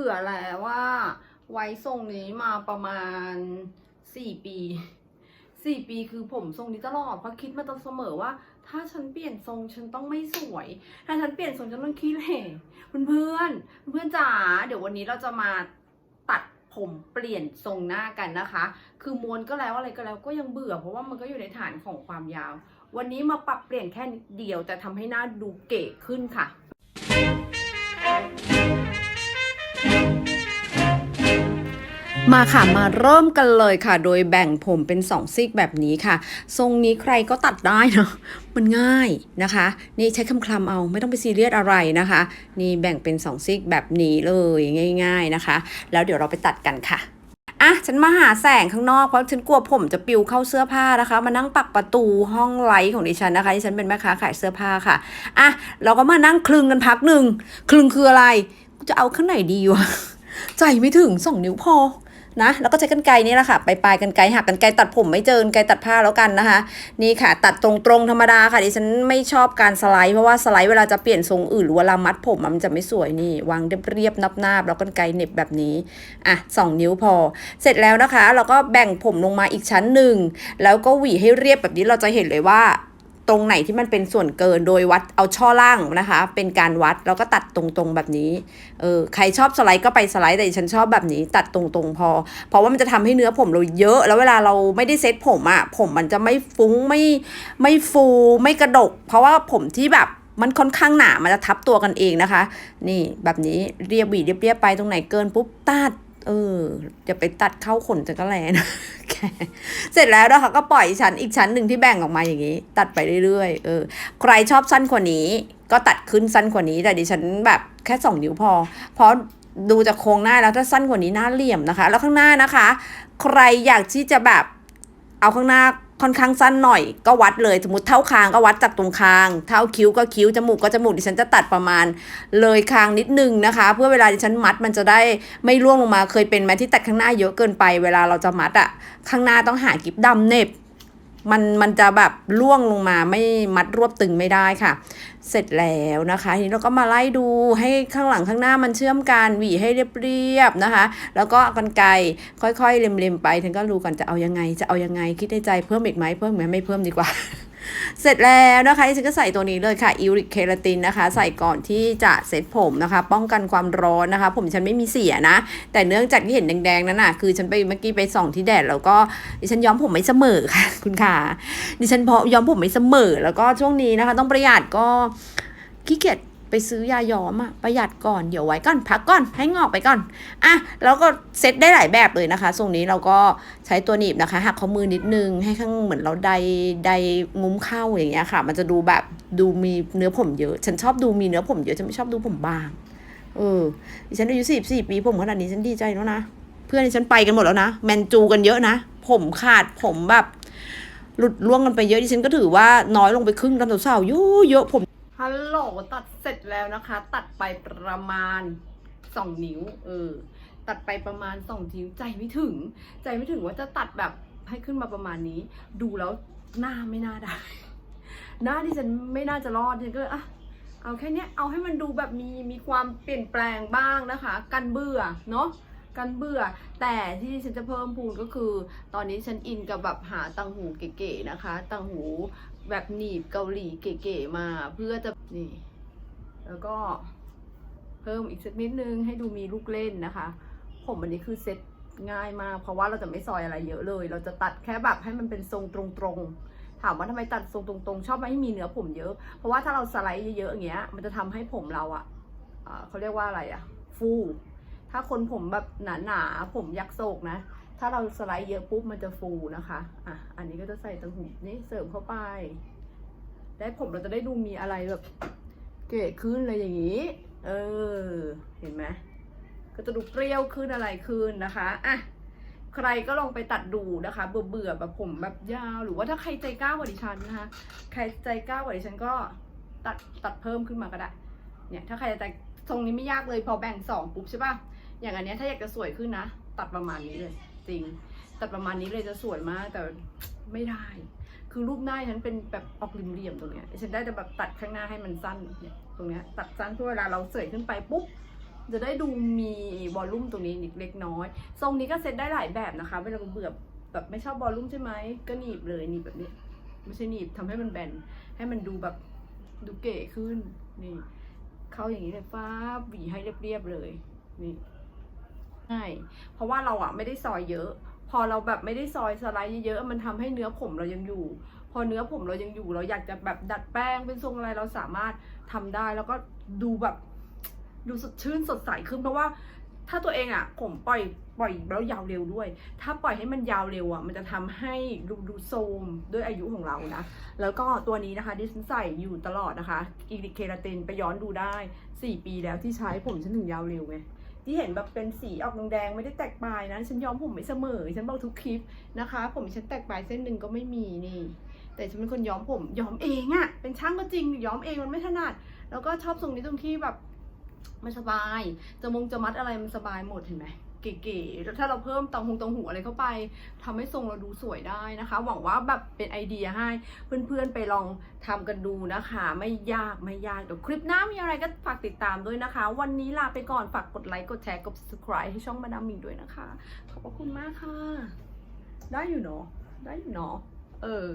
เบื่อแล้วว่าไว้ทรงนี้มาประมาณสี่ปีสี่ปีคือผมทรงนี้ตลอดเพราะคิดมาตลอดเสมอว่า ถ้าฉันเปลี่ยนทรงฉันต้องไม่สวย ถ้าฉันเปลี่ยนทรงฉันต้องขี้เหร่เพื่อนเพื่อนจ๋าเดี๋ยววันนี้เราจะมาตัดผมเปลี่ยนทรงหน้ากันนะคะ คือม้วนก็แล้วอะไรก็แล้วก็ยังเบื่อ เพราะว่ามันก็อยู่ในฐานของความยาว วันนี้มาปรับเปลี่ยนแค่นิดเดียวแต่ทำให้หน้าดูเก๋ขึ้นค่ะ มาค่ะ มาเริ่มกันเลยค่ะ โดยแบ่งผมเป็นสองซีกแบบนี้ค่ะ ทรงนี้ใครก็ตัดได้เนาะมันง่ายนะคะ นี่ใช้คำคลำเอาไม่ต้องไปซีเรียสอะไรนะคะ นี่แบ่งเป็นสองซีกแบบนี้เลยง่าย ๆนะคะ แล้วเดี๋ยวเราไปตัดกันค่ะอะฉันมาหาแสงข้างนอกเพราะฉันกลัวผมจะปิวเข้าเสื้อผ้านะคะ มานั่งปักประตูห้องไลท์ของดิฉันนะคะดิฉันเป็นแม่ค้าขายเสื้อผ้าค่ะอะเราก็มานั่งคลึงกันพักหนึ่งคลึงคืออะไร จะเอาข้างไหนดีวะใจไม่ถึงสองนิ้วพอนะแล้วก็ใช้กันไกนี่แหละค่ะไปปลายกันไกหักกันไกตัดผมไม่เจอกันไกตัดผ้าแล้วกันนะคะ นี่ค่ะ ตัดตรงๆธรรมดาค่ะดิฉันไม่ชอบการสไลด์เพราะว่าสไลด์เวลาจะเปลี่ยนทรงอื่นหรือเวลามัดผมมันจะไม่สวยนี่ วางเรียบๆนับๆแล้วกันไกเน็บแบบนี้อะสองนิ้วพอ เสร็จแล้วนะคะ เราก็แบ่งผมลงมาอีกชั้นหนึ่งแล้วก็หวีให้เรียบแบบนี้เราจะเห็นเลยว่า ตรงไหนที่มันเป็นส่วนเกินโดยวัดเอาช่อล่างนะคะ เป็นการวัดแล้วก็ตัดตรงๆแบบนี้เออใครชอบสไลด์ก็ไปสไลด์แต่ฉันชอบแบบนี้ ตัดตรงๆพอ เพราะว่ามันจะทำให้เนื้อผมเราเยอะ แล้วเวลาเราไม่ได้เซ็ตผมอะผมมันจะไม่ฟุ้งไม่ไม่ฟูไม่กระดก เพราะว่าผมที่แบบมันค่อนข้างหนามันจะทับตัวกันเองนะคะ นี่แบบนี้เรียบหวีเรียบๆไปตรงไหนเกินปุ๊บตัดเอออย่าไปตัดเข้าขนจะก็แลนะ เสร็จแล้วนะคะก็ปล่อยชั้นอีกชั้นหนึ่งที่แบ่งออกมาอย่างนี้ ตัดไปเรื่อยๆ เออ ใครชอบสั้นกว่านี้ ก็ตัดขึ้นสั้นกว่านี้ แต่ดิฉันแบบแค่สองนิ้วพอ เพราะดูจากโครงหน้าแล้วถ้าสั้นกว่านี้หน้าเหลี่ยมนะคะ แล้วข้างหน้านะคะ ใครอยากที่จะแบบเอาข้างหน้า ค่อนข้างสั้นหน่อยก็วัดเลยสมมติเท่าคางก็วัดจากตรงคาง เท่าคิ้วก็คิ้วจมูกก็จมูกดิฉันจะตัดประมาณ เลยคางนิดนึงนะคะ เพื่อเวลาดิฉันมัดมันจะได้ไม่ร่วงลงมาเคยเป็นไหมที่ตัดข้างหน้าเยอะเกินไป เวลาเราจะมัดอะข้างหน้าต้องหากิบดำเน็บ มันมันจะแบบล่วงลงมาไม่มัดรวบตึงไม่ได้ค่ะ เสร็จแล้วนะคะทีนี้เราก็มาไล่ดูให้ข้างหลังข้างหน้ามันเชื่อมกันหวีให้เรียบๆนะคะ แล้วก็กันไกรค่อยๆเล็มๆไปถึงก็รู้กันจะเอายังไงจะเอายังไงคิดในใจเพิ่มอีกไหมเพิ่มไหมไม่เพิ่มดีกว่า เสร็จแล้วนะคะดิฉันก็ใส่ตัวนี้เลยค่ะอิริกเคราตินนะคะ ใส่ก่อนที่จะเซ็ตผมนะคะ ป้องกันความร้อนนะคะ ผมฉันไม่มีเสียนะ แต่เนื่องจากที่เห็นแดงๆนั้นน่ะคือฉันไปเมื่อกี้ไปส่องที่แดดแล้วก็ดิฉันย้อมผมไม่เสมอค่ะ คุณค่ะดิฉันเพาะย้อมผมไม่เสมอ แล้วก็ช่วงนี้นะคะ ต้องประหยัดก็ขี้เกียจ ไปซื้อยาย้อมอะประหยัดก่อนเดี๋ยวไว้ก่อนพักก่อนให้งอกไปก่อนอะแล้วก็เซ็ตได้หลายแบบเลยนะคะทรงนี้เราก็ใช้ตัวหนีบนะคะหักข้อมือนิดนึงให้ข้างเหมือนเราใดใดงุ้มเข้าอย่างเงี้ยค่ะ มันจะดูแบบดูมีเนื้อผมเยอะ ฉันชอบดูมีเนื้อผมเยอะฉันไม่ชอบดูผมบางเออดิฉันอายุสี่สี่ปีผมขนาดนี้ฉันดีใจแล้วนะเพื่อนดิฉันไปกันหมดแล้วนะแมนจูกันเยอะนะผมขาดผมแบบหลุดล่วงกันไปเยอะดิฉันก็ถือว่าน้อยลงไปครึ่งตามสาวๆเยอะเยอะผม ฮัลโหลตัดเสร็จแล้วนะคะ ตัดไปประมาณสองนิ้ว เออ ตัดไปประมาณสองนิ้ว ใจไม่ถึง ใจไม่ถึงว่าจะตัดแบบให้ขึ้นมาประมาณนี้ ดูแล้วหน้าไม่น่าได้ หน้าที่ฉันไม่น่าจะรอดฉันก็เลยอะเอาแค่นี้เอาให้มันดูแบบมีมีความเปลี่ยนแปลงบ้างนะคะ กันเบื่อเนาะกันเบื่อ แต่ที่ฉันจะเพิ่มพูนก็คือ ตอนนี้ฉันอินกับแบบหาตังหูเก๋ๆนะคะตังหู แบบหนีบเกาหลีเก๋ๆมาเพื่อจะนี่ แล้วก็เพิ่มอีกสักนิดนึงให้ดูมีลูกเล่นนะคะ ผมอันนี้คือเซ็ตง่ายมาก เพราะว่าเราจะไม่ซอยอะไรเยอะเลย เราจะตัดแค่แบบให้มันเป็นทรงตรงๆ ถามว่าทำไมตัดทรงตรงๆ ชอบไม่ให้มีเนื้อผมเยอะ เพราะว่าถ้าเราสไลด์เยอะๆอย่างเงี้ย มันจะทำให้ผมเราอะอะเขาเรียกว่าอะไรอะฟู ถ้าคนผมแบบหนาๆผมยักษ์โศกนะ ถ้าเราสไลด์เยอะปุ๊บมันจะฟูนะคะ อะ อันนี้ก็จะใส่ตังหูนี่เสริมเข้าไป ได้ผมเราจะได้ดูมีอะไรแบบเก๋ขึ้นอะไรอย่างนี้ เออ เห็นไหม ก็จะดูเปรี้ยวขึ้นอะไรขึ้นนะคะ อะ ใครก็ลองไปตัดดูนะคะ เบื่อเบื่อแบบผมแบบยาว หรือว่าถ้าใครใจกล้ากว่าดิฉันนะคะ ใครใจกล้ากว่าดิฉันก็ตัดตัดเพิ่มขึ้นมาก็ได้ เนี่ย ถ้าใครจะแต่ทรงนี้ไม่ยากเลย พอแบ่งสองปุ๊บใช่ป่ะ อย่างอันเนี้ยถ้าอยากจะสวยขึ้นนะ ตัดประมาณนี้เลย จริงตัดประมาณนี้เลยจะสวยมากแต่ไม่ได้ คือรูปหน้าฉันเป็นแบบออกเหลี่ยมๆตรงเนี้ยฉันได้แต่แบบตัดข้างหน้าให้มันสั้นเนี่ยตรงเนี้ยตัดสั้นเพื่อเวลาเราเสยขึ้นไปปุ๊บจะได้ดูมีวอลลุ่มตรงนี้นิดเล็กน้อย ทรงนี้ก็เซ็ตได้หลายแบบนะคะ เวลาเบื่อแบบไม่ชอบวอลลุ่มใช่ไหมก็หนีบเลยหนีบแบบนี้ ไม่ใช่หนีบทำให้มันแบน ให้มันดูแบบดูเก๋ขึ้น นี่ เข้าอย่างนี้เลยฟ้าบหวีให้เรียบๆเลย นี่ ใช่เพราะว่าเราอะไม่ได้ซอยเยอะ พอเราแบบไม่ได้ซอยสไลด์เยอะๆมันทำให้เนื้อผมเรายังอยู่ พอเนื้อผมเรายังอยู่ เราอยากจะแบบดัดแป้งเป็นทรงอะไรเราสามารถทำได้แล้วก็ดูแบบดูสดชื่นสดใสขึ้นเพราะว่าถ้าตัวเองอะผมปล่อยปล่อยแล้วยาวเร็วด้วย ถ้าปล่อยให้มันยาวเร็วอะมันจะทำให้ดูดูโทรมด้วยอายุของเรานะ แล้วก็ตัวนี้นะคะที่ฉันใส่อยู่ตลอดนะคะอีลิเคราตินไปย้อนดูได้ 4 ปีแล้วที่ใช้ผมฉันถึงยาวเร็วไง ที่เห็นแบบเป็นสีออกแดงๆไม่ได้แตกปลายนะฉันย้อมผมไม่เสมอฉันบอกทุกคลิปนะคะ ผมฉันแตกปลายเส้นหนึ่งก็ไม่มีนี่ แต่ฉันเป็นคนย้อมผมย้อมเองอะเป็นช่างก็จริงย้อมเองมันไม่ถนัด แล้วก็ชอบทรงนี้ตรงที่แบบมันสบายจะมงจะมัดอะไรมันสบายหมดเห็นไหม เก๋ๆถ้าเราเพิ่มตองหงตองหูอะไรเข้าไปทำให้ทรงเราดูสวยได้นะคะ หวังว่าแบบเป็นไอเดียให้เพื่อนๆไปลองทำกันดูนะคะ ไม่ยากไม่ยากเดี๋ยวคลิปหน้ามีอะไรก็ฝากติดตามด้วยนะคะ วันนี้ลาไปก่อนฝากกดไลค์กดแชร์กด subscribe ให้ช่องมาดามมิงด้วยนะคะ ขอบพระคุณมากค่ะ ได้อยู่เนาะได้อยู่เนาะเออ